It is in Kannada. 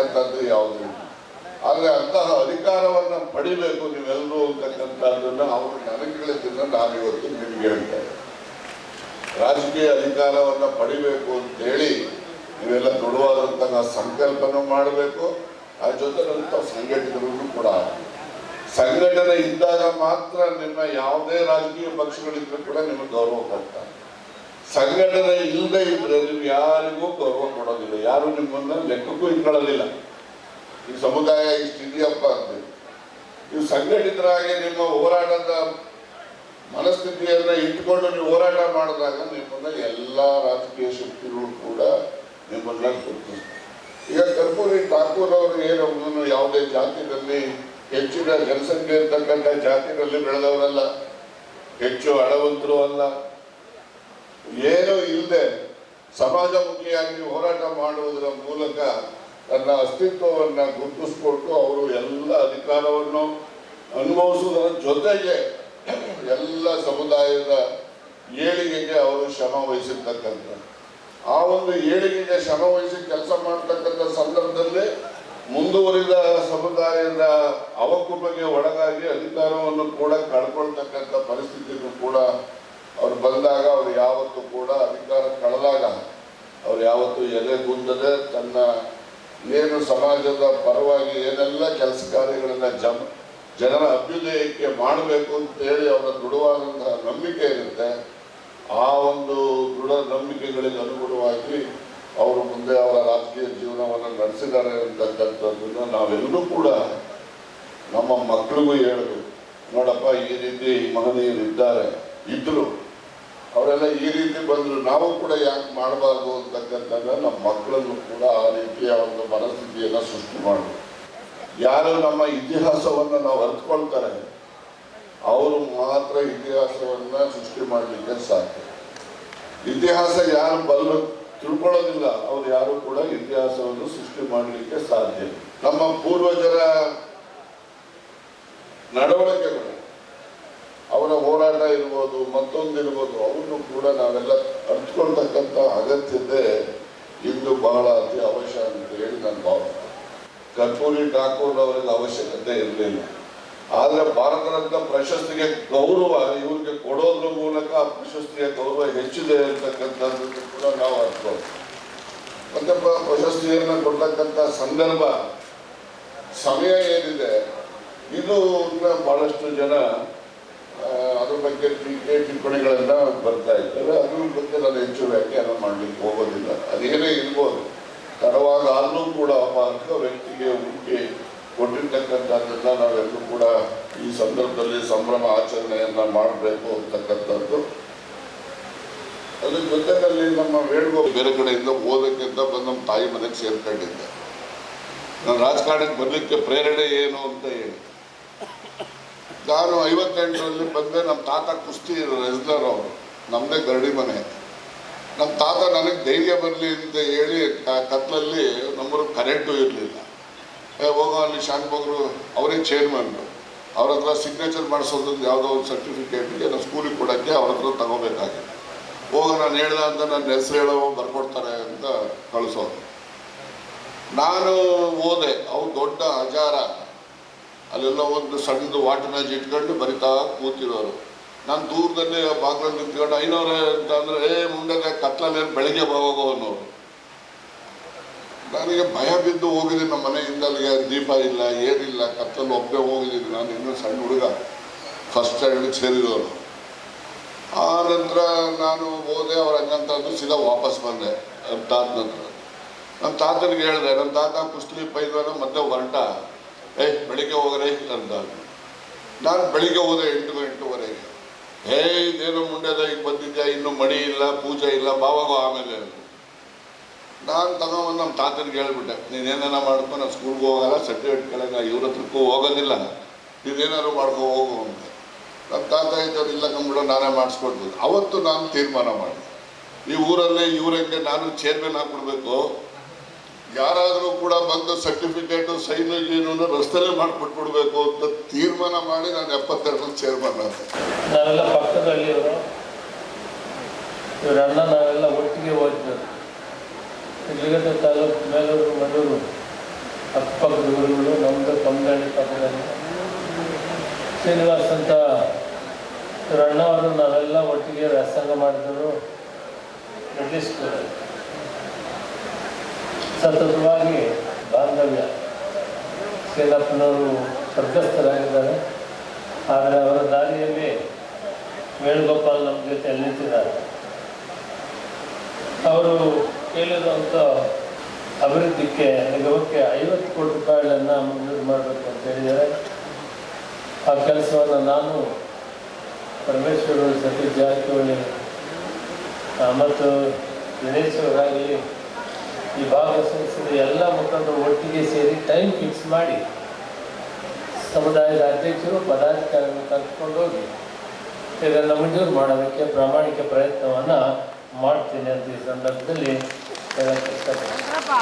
ಸರಿಸಮನಾಗಿರ್ತಕ್ಕಂಥದ್ದು ಯಾವುದು ಆದರೆ ಅಂತಹ ಅಧಿಕಾರವನ್ನ ಪಡಿಬೇಕು ನೀವೆಲ್ಲರೂ ಅಂತಕ್ಕಂಥದ್ದನ್ನ ಅವರು ನನಗೆ ಹೇಳಿದ್ದನ್ನ ನಾನು ಇವತ್ತು ನಿಮ್ಗೆ ಹೇಳ್ತೇನೆ ರಾಜಕೀಯ ಅಧಿಕಾರವನ್ನ ಪಡಿಬೇಕು ಅಂತ ಹೇಳಿ ನೀವೆಲ್ಲ ದೃಢವಾದಂತಹ ಸಂಕಲ್ಪನ ಮಾಡಬೇಕು. ಆ ಜೊತೆ ಸಂಘಟನೆಗಳನ್ನು ಕೂಡ ಸಂಘಟನೆ ಇದ್ದಾಗ ಮಾತ್ರ ನಿಮ್ಮ ಯಾವುದೇ ರಾಜಕೀಯ ಪಕ್ಷಗಳಿದ್ರು ಕೂಡ ನಿಮಗೆ ಗೌರವ ಕೊಡ್ತಾರೆ. ಸಂಘಟನೆ ಇಲ್ಲದೆ ಇದ್ರೆ ನೀವು ಯಾರಿಗೂ ಗೌರವ ಕೊಡೋದಿಲ್ಲ. ಯಾರು ನಿಮ್ಮನ್ನ ಲೆಕ್ಕಕ್ಕೂ ಇಟ್ಕೊಳ್ಳೋದಿಲ್ಲ. ಈ ಸಮುದಾಯ ಇಷ್ಟು ಇದೆಯಪ್ಪ ಅಂತ ನೀವು ಸಂಘಟಿತರಾಗಿ ನಿಮ್ಮ ಹೋರಾಟದ ಮನಸ್ಥಿತಿಯನ್ನ ಇಟ್ಕೊಂಡು ನೀವು ಹೋರಾಟ ಮಾಡಿದಾಗ ನಿಮ್ಮನ್ನ ಎಲ್ಲ ರಾಜಕೀಯ ಶಕ್ತಿಗಳು ಕೂಡ ನಿಮ್ಮನ್ನ ಗುರುತಿಸ್ತಾರೆ ಈಗ ಕರ್ಪೂರಿ ಠಾಕೂರ್ ಅವರು ಏನು ಯಾವುದೇ ಜಾತಿನಲ್ಲಿ ಹೆಚ್ಚಿನ ಜನಸಂಖ್ಯೆ ಇರ್ತಕ್ಕಂಥ ಜಾತಿನಲ್ಲಿ ಬೆಳೆದವರಲ್ಲ. ಹೆಚ್ಚು ಹಣವಂತರು ಅಲ್ಲ. ಏನೂ ಇಲ್ಲದೆ ಸಮಾಜಮುಖಿಯಾಗಿ ಹೋರಾಟ ಮಾಡುವುದರ ಮೂಲಕ ತನ್ನ ಅಸ್ತಿತ್ವವನ್ನು ಗುರುತಿಸ್ಕೊಟ್ಟು ಅವರು ಎಲ್ಲ ಅಧಿಕಾರವನ್ನು ಅನುಭವಿಸುವುದರ ಜೊತೆಗೆ ಎಲ್ಲ ಸಮುದಾಯದ ಏಳಿಗೆಗೆ ಅವರು ಶ್ರಮ ವಹಿಸಿರ್ತಕ್ಕಂಥ. ಆ ಒಂದು ಏಳಿಗೆಗೆ ಶ್ರಮ ವಹಿಸಿ ಕೆಲಸ ಮಾಡ್ತಕ್ಕಂಥ ಸಂದರ್ಭದಲ್ಲಿ ಮುಂದುವರಿದ ಸಮುದಾಯದ ಅವಕುಪಗೆ ಒಳಗಾಗಿ ಅಧಿಕಾರವನ್ನು ಕೂಡ ಕಳ್ಕೊಳ್ತಕ್ಕಂಥ ಪರಿಸ್ಥಿತಿಗೂ ಕೂಡ ಅವ್ರು ಬಂದಾಗ ಅವ್ರು ಯಾವತ್ತೂ ಕೂಡ ಅಧಿಕಾರ ಕಳೆದಾಗ ಅವ್ರು ಯಾವತ್ತೂ ಎದೆಗುಂದದೆ ತನ್ನ ಏನು ಸಮಾಜದ ಪರವಾಗಿ ಏನೆಲ್ಲ ಕೆಲಸ ಕಾರ್ಯಗಳನ್ನ ಜಮ ಜನರ ಅಭ್ಯುದಯಕ್ಕೆ ಮಾಡಬೇಕು ಅಂತ ಹೇಳಿ ಅವರ ದೃಢವಾದಂತಹ ನಂಬಿಕೆ ಇರುತ್ತೆ ಆ ಒಂದು ದೃಢ ನಂಬಿಕೆಗಳಿಗೆ ಅನುಗುಣವಾಗಿ ಅವರು ಮುಂದೆ ಅವರ ರಾಜಕೀಯ ಜೀವನವನ್ನು ನಡೆಸಿದ್ದಾರೆ ಅಂತಕ್ಕಂಥದ್ದನ್ನು ನಾವೆಲ್ಲರೂ ಕೂಡ ನಮ್ಮ ಮಕ್ಕಳಿಗೂ ಹೇಳಬೇಕು. ನೋಡಪ್ಪ, ಈ ರೀತಿ ಮಹನೀಯರು ಇದ್ದಾರೆ. ಇದ್ರು. ಅವರೆಲ್ಲ ಈ ರೀತಿ ಬಂದ್ರು. ನಾವು ಕೂಡ ಯಾಕೆ ಮಾಡಬಾರ್ದು ಅಂತಕ್ಕಂಥದ್ದು ನಮ್ಮ ಮಕ್ಕಳನ್ನು ಕೂಡ ಆ ರೀತಿಯ ಒಂದು ಮನಸ್ಥಿತಿಯನ್ನ ಸೃಷ್ಟಿ ಮಾಡಬೇಕು. ಯಾರು ನಮ್ಮ ಇತಿಹಾಸವನ್ನು ನಾವು ಅರ್ಥಕೊಳ್ತಾರೆ ಅವರು ಮಾತ್ರ ಇತಿಹಾಸವನ್ನ ಸೃಷ್ಟಿ ಮಾಡಲಿಕ್ಕೆ ಸಾಧ್ಯ. ಇತಿಹಾಸ ಯಾರು ಬಲ್ಲ ತಿಳ್ಕೊಳ್ಳೋದಿಲ್ಲ, ಅವ್ರು ಯಾರು ಕೂಡ ಇತಿಹಾಸವನ್ನು ಸೃಷ್ಟಿ ಮಾಡಲಿಕ್ಕೆ ಸಾಧ್ಯ ನಮ್ಮ ಪೂರ್ವಜರ ನಡವಳಿಕೆಗಳು ಅವರ ಹೋರಾಟ ಇರ್ಬೋದು, ಮತ್ತೊಂದು ಇರ್ಬೋದು ಅವನ್ನು ಕೂಡ ನಾವೆಲ್ಲ ಅರ್ಥಕೊಳ್ತಕ್ಕಂಥ ಅಗತ್ಯತೆ ಇಂದು ಬಹಳ ಅತಿ ಅವಶ್ಯ ಅಂತ ಹೇಳಿ ನಾನು ಭಾವಿಸ್ತೇನೆ. ಕರ್ಪೂರಿ ಠಾಕೂರ್ ಅವರಿಗೆ ಅವಶ್ಯಕತೆ ಇರಲಿಲ್ಲ. ಆದ್ರೆ ಭಾರತ ರತ್ನ ಪ್ರಶಸ್ತಿಗೆ ಗೌರವ, ಇವ್ರಿಗೆ ಕೊಡೋದ್ರ ಮೂಲಕ ಆ ಪ್ರಶಸ್ತಿಯ ಗೌರವ ಹೆಚ್ಚಿದೆ ಅಂತಕ್ಕಂಥದ್ದು ಕೂಡ ನಾವು ಅರ್ಥಬೋದು ಮತ್ತೆ ಪ್ರಶಸ್ತಿಯನ್ನು ಕೊಡ್ತಕ್ಕಂಥ ಸಂದರ್ಭ, ಸಮಯ ಏನಿದೆ, ಇದು ಬಹಳಷ್ಟು ಜನ ಅದ್ರ ಬಗ್ಗೆ ಟೀಕೆ ಟಿಪ್ಪಣಿಗಳೆಲ್ಲ ಬರ್ತಾ ಇರ್ತವೆ ಅದ್ರ ಬಗ್ಗೆ ನಾನು ಹೆಚ್ಚು ವ್ಯಾಖ್ಯಾನ ಮಾಡ್ಲಿಕ್ಕೆ ಹೋಗೋದಿಲ್ಲ. ಅದೇನೇ ಇರ್ಬೋದು. ತಡವಾದ ಆದರೂ ಕೂಡ ಅರ್ಹ ವ್ಯಕ್ತಿಗೆ ಹುಡುಕಿ ಕೊಟ್ಟಿರ್ತಕ್ಕಂಥದ್ದನ್ನ ನಾವೆಲ್ಲರೂ ಕೂಡ ಈ ಸಂದರ್ಭದಲ್ಲಿ ಸಂಭ್ರಮ ಆಚರಣೆಯನ್ನ ಮಾಡಬೇಕು ಅಂತಕ್ಕಂಥದ್ದು. ಅದ್ರ ಜೊತೆಯಲ್ಲಿ ನಮ್ಮ ವೇಣುಗೋ ಬೇರೆ ಕಡೆಯಿಂದ ಓದಕ್ಕಿಂತ ಬಂದು ನಮ್ಮ ತಾಯಿ ಮನೆಗೆ ಸೇರ್ಕೊಂಡಿದ್ದೆ. ನಾನು ರಾಜಕಾರಣಕ್ಕೆ ಬರಲಿಕ್ಕೆ ಪ್ರೇರಣೆ ಏನು ಅಂತ ಹೇಳಿ. ನಾನು ಐವತ್ತೆಂಟರಲ್ಲಿ ಬಂದೆ ನಮ್ಮ ತಾತ ಕುಸ್ತಿ ರೆಸ್ಲರ್ ಅವರು. ನಮ್ಮದೇ ಗರಡಿ ಮನೆ. ನಮ್ಮ ತಾತ ನನಗೆ ಧೈರ್ಯ ಬರಲಿ ಅಂತ ಹೇಳಿ ಕತ್ಲಲ್ಲಿ ನಮ್ಮರು ಕರೆಂಟು ಇರಲಿಲ್ಲ. ಹೋಗೋ ಅಲ್ಲಿ ಶಾಂತಭೋಗರು ಅವರೇ ಚೇರ್ಮನ್ರು ಅವ್ರ ಹತ್ರ ಸಿಗ್ನೇಚರ್ ಮಾಡಿಸೋದು ಯಾವುದೋ ಒಂದು ಸರ್ಟಿಫಿಕೇಟ್ಗೆ ನಾನು ಸ್ಕೂಲಿಗೆ ಕೊಡೋಕ್ಕೆ ಅವ್ರ ಹತ್ರ ತಗೋಬೇಕಾಗಿತ್ತು ಹೋಗ, ನಾನು ಹೇಳ್ದ ಅಂತ ನನ್ನ ಹೆಸರು ಹೇಳೋ ಬರ್ಕೊಡ್ತಾರೆ ಅಂತ ಕಳಿಸೋದು. ನಾನು ಓದೆ ಅವ್ರು ದೊಡ್ಡ ಅಜಾರ. ಅಲ್ಲೆಲ್ಲ ಒಂದು ಸಣ್ಣದು ವಾಟನಾಜ್ ಇಟ್ಕೊಂಡು ಬರಿತಾ ಕೂತಿರೋರು. ನಾನು ದೂರದಲ್ಲೇ ಬಾಗ್ಲಲ್ಲಿ ನಿಂತ್ಕೊಂಡು, ಐನವ್ರೆ, ಅಂತ ಅಂದ್ರೆ, ಏ ಮುಂದೆ ಕತ್ಲಲ್ಲಿ ಬೆಳಿಗ್ಗೆ ಹೋಗೋ ಅನ್ನೋರು. ನನಗೆ ಭಯ ಬಿದ್ದು ಹೋಗಿದ್ದೀನಿ ನಮ್ಮ ಮನೆಯಿಂದ, ಅಲ್ಲಿಗೆ ದೀಪ ಇಲ್ಲ, ಏನಿಲ್ಲ ಕತ್ತಲ್ಲಿ ಒಬ್ಬನೇ ಹೋಗಿದ್ದೀನಿ. ನಾನು ಇನ್ನೂ ಸಣ್ಣ ಹುಡುಗ ಫಸ್ಟ್ ಸ್ಟ್ಯಾಂಡರ್ಡ್ ಸೇರಿದವರು ಆ ನಂತರ ನಾನು ಹೋದೆ, ಅವ್ರ ಹಂಗಂತಂದು ಸೀದಾ ವಾಪಸ್ ಬಂದೆ ನಮ್ಮ ತಾತ ನನ್ನ ನಮ್ಮ ತಾತನಿಗೆ ಹೇಳಿದೆ ನನ್ನ ತಾತ ಕುಸ್ಲಿ ಪೈಲ್ವಾನ ಮತ್ತೆ ಹೊರಟ. ಏ, ಬೆಳಿಗ್ಗೆ ಹೋಗ್ರೆ ಅಂತ. ನಾನು ಬೆಳಿಗ್ಗೆ ಹೋದೆ ಎಂಟು ಎಂಟೂವರೆಗೆ. ಏ, ಇದೇನೋ ಮುಂಡ್ಯದ ಈಗ ಬಂದಿದ್ಯಾ? ಇನ್ನು ಮಡಿ ಇಲ್ಲ, ಪೂಜೆ ಇಲ್ಲ, ಬಾವಾಗ ಆಮೇಲೆ ನಾನು ತಗೊಂಬಂದು ನಮ್ಮ ತಾತನಿಗೆ ಹೇಳ್ಬಿಟ್ಟೆ ನೀನೇನ ಮಾಡ್ಕೊ, ನಾನು ಸ್ಕೂಲ್ಗೆ ಹೋಗಲ್ಲ ಸರ್ಟಿಫಿಕೇಟ್ ಕೆಳಗೆ ಇವ್ರ ಹತ್ರಕ್ಕೂ ಹೋಗೋದಿಲ್ಲ. ನೀನೇನಾದ್ರು ಮಾಡ್ಕೊ, ಹೋಗು ಅಂತ. ನಮ್ಮ ತಾತ ಇದ್ದವ್ರು, ಇಲ್ಲ ಕಂಬಿಡೋ ನಾನೇ ಮಾಡಿಸ್ಕೊಡ್ಬೋದು ಅವತ್ತು ನಾನು ತೀರ್ಮಾನ ಮಾಡಿದೆ. ಈ ಊರಲ್ಲೇ ಇವ್ರಂಗೆ ನಾನು ಚೇರ್ಮನ್ ಹಾಕ್ಬಿಡ್ಬೇಕು ಯಾರಾದರೂ ಕೂಡ ಬಂದು ಸರ್ಟಿಫಿಕೇಟು, ಸೈನು, ಗೀನು ರಸ್ತೆಲೇ ಮಾಡಿಬಿಟ್ಬಿಡ್ಬೇಕು ಅಂತ ತೀರ್ಮಾನ ಮಾಡಿ ನಾನು ಎಪ್ಪತ್ತೆರಡರಲ್ಲಿ ಚೇರ್ಮನ್ ಆದೆ ನಾವೆಲ್ಲ ಪಕ್ಕದಲ್ಲಿರೋ ಇವ್ರ ಅಣ್ಣ ನಾವೆಲ್ಲ ಒಟ್ಟಿಗೆ ಓದಿದ್ದು ಇಲ್ಲಿಗದ ತಾಲೂಕು ಮೇಲೂರು, ಮಡೂರು ಅಕ್ಕಪಕ್ಕದ ಊರುಗಳು ನಮ್ಮದು ಕಮ್ಮಗಾಡಿ ಪಕ್ಕದಲ್ಲಿ. ಶ್ರೀನಿವಾಸ್ ಅಂತ ಇವರಣ್ಣವರು ನಾವೆಲ್ಲ ಒಟ್ಟಿಗೆ ವ್ಯಾಸಂಗ ಮಾಡಿದ್ರು. ಬ್ರಿಟಿಷ್ ಸತತವಾಗಿ ಬಾಂಧವ್ಯ. ಶ್ರೀನಪ್ಪನವರು ಸ್ವರ್ಗಸ್ಥರಾಗಿದ್ದಾರೆ. ಆದರೆ ಅವರ ದಾರಿಯಲ್ಲಿ ವೇಣುಗೋಪಾಲ್ ನಮ್ಮ ಜೊತೆ ನಿಂತಿದ್ದಾರೆ. ಅವರು ಕೇಳಿರುವಂಥ ಅಭಿವೃದ್ಧಿಗೆ ನಿಗಮಕ್ಕೆ ಐವತ್ತು ಕೋಟಿ ರೂಪಾಯಿಗಳನ್ನು ಮಂಜೂರು ಮಾಡಬೇಕು ಅಂತ ಹೇಳಿದ್ದಾರೆ. ಆ ಕೆಲಸವನ್ನು ನಾನು ಪರಮೇಶ್ವರ ಸತೀಶ್ ಜಾರಕಿಹೊಳಿ ಮತ್ತು ದಿನೇಶ್ ಅವರಾಗಲಿ ಈ ಭಾಗವಹಿಸಿದ ಎಲ್ಲ ಮುಖಂಡರು ಒಟ್ಟಿಗೆ ಸೇರಿ ಟೈಮ್ ಫಿಕ್ಸ್ ಮಾಡಿ ಸಮುದಾಯದ ಅಧ್ಯಕ್ಷರು, ಪದಾಧಿಕಾರಿಗಳನ್ನು ಕರ್ಕೊಂಡು ಹೋಗಿ ಇದನ್ನು ಮಂಜೂರು ಮಾಡೋದಕ್ಕೆ ಪ್ರಾಮಾಣಿಕ ಪ್ರಯತ್ನವನ್ನು ಮಾಡ್ತೀನಿ ಅಂತ ಈ ಸಂದರ್ಭದಲ್ಲಿ ಹೇಳಕ್ಕೆ ಇಷ್ಟಪಡ್ತೀನಿ.